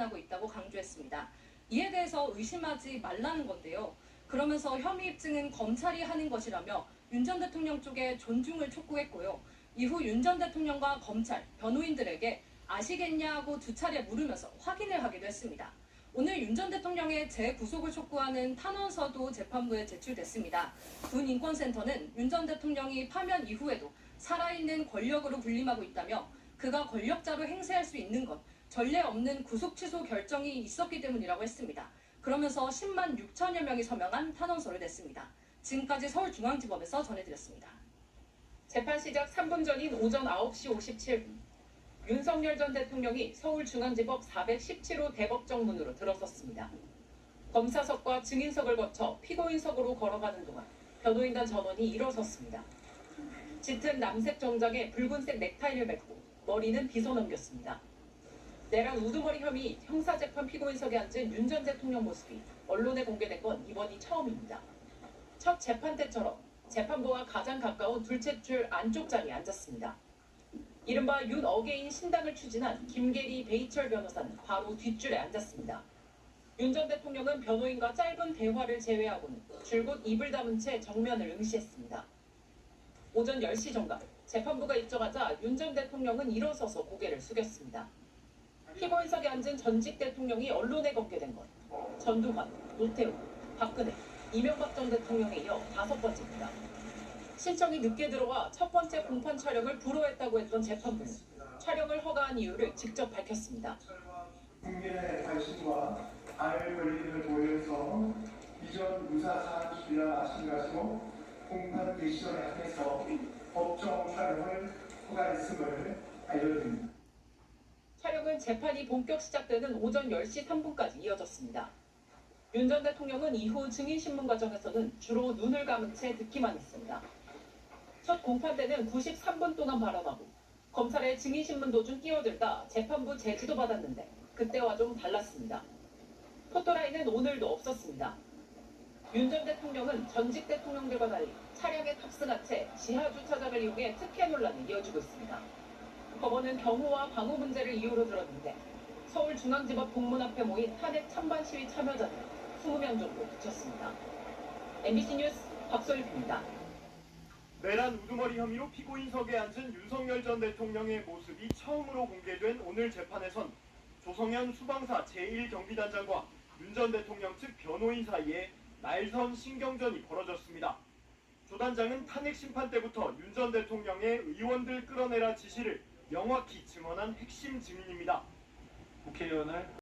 비난하고 있다고 강조했습니다. 이에 대해서 의심하지 말라는 건데요. 그러면서 혐의 입증은 검찰이 하는 것이라며 윤 전 대통령 쪽에 존중을 촉구했고요. 이후 윤 전 대통령과 검찰, 변호인들에게 아시겠냐고 두 차례 물으면서 확인을 하기도 했습니다. 오늘 윤 전 대통령의 재구속을 촉구하는 탄원서도 재판부에 제출됐습니다. 군 인권센터는 윤 전 대통령이 파면 이후에도 살아있는 권력으로 군림하고 있다며 그가 권력자로 행세할 수 있는 건 전례 없는 구속 취소 결정이 있었기 때문이라고 했습니다. 그러면서 10만 6천여 명이 서명한 탄원서를 냈습니다. 지금까지 서울중앙지법에서 전해드렸습니다. 재판 시작 3분 전인 오전 9시 57분. 윤석열 전 대통령이 서울중앙지법 417호 대법정문으로 들어섰습니다. 검사석과 증인석을 거쳐 피고인석으로 걸어가는 동안 변호인단 전원이 일어섰습니다. 짙은 남색 정장에 붉은색 넥타이를 맺고 머리는 빗어 넘겼습니다. 내란 우두머리 혐의 형사재판 피고인석에 앉은 윤 전 대통령 모습이 언론에 공개된 건 이번이 처음입니다. 첫 재판 때처럼 재판부와 가장 가까운 둘째 줄 안쪽 자리에 앉았습니다. 이른바 윤 어게인 신당을 추진한 김계리 베이철 변호사는 바로 뒷줄에 앉았습니다. 윤 전 대통령은 변호인과 짧은 대화를 제외하고는 줄곧 입을 다문 채 정면을 응시했습니다. 오전 10시 정각 재판부가 입정하자 윤 전 대통령은 일어서서 고개를 숙였습니다. 피고인석에 앉은 전직 대통령이 언론에 공개된 건 전두환, 노태우, 박근혜, 이명박 전 대통령에 이어 다섯 번째입니다. 신청이 늦게 들어와 첫 번째 공판 촬영을 불허했다고 했던 재판부는 촬영을 허가한 이유를 직접 밝혔습니다. 국민의 관심과 알 권리를 보여서 이전 유사 사안수와 마찬가지로 공판 대시전에 한해서 법정 촬영을 허가했음을 알려드립니다. 촬영은 재판이 본격 시작되는 오전 10시 3분까지 이어졌습니다. 윤 전 대통령은 이후 증인신문 과정에서는 주로 눈을 감은 채 듣기만 했습니다. 첫 공판 때는 93분 동안 발언하고 검찰의 증인신문 도중 끼어들다 재판부 제지도 받았는데 그때와 좀 달랐습니다. 포토라인은 오늘도 없었습니다. 윤 전 대통령은 전직 대통령들과 달리 차량에 탑승한 채 지하 주차장을 이용해 특혜 논란이 이어지고 있습니다. 법원은 경호와 방호 문제를 이유로 들었는데 서울중앙지법 동문 앞에 모인 탄핵 찬반 시위 참여자들 20명 정도 붙였습니다. MBC 뉴스 박소율입니다. 내란 우두머리 혐의로 피고인석에 앉은 윤석열 전 대통령의 모습이 처음으로 공개된 오늘 재판에선 조성현 수방사 제1경비단장과 윤 전 대통령 측 변호인 사이에 날선 신경전이 벌어졌습니다. 조 단장은 탄핵 심판 때부터 윤 전 대통령의 의원들 끌어내라 지시를 명확히 증언한 핵심 증인입니다. 국회의원을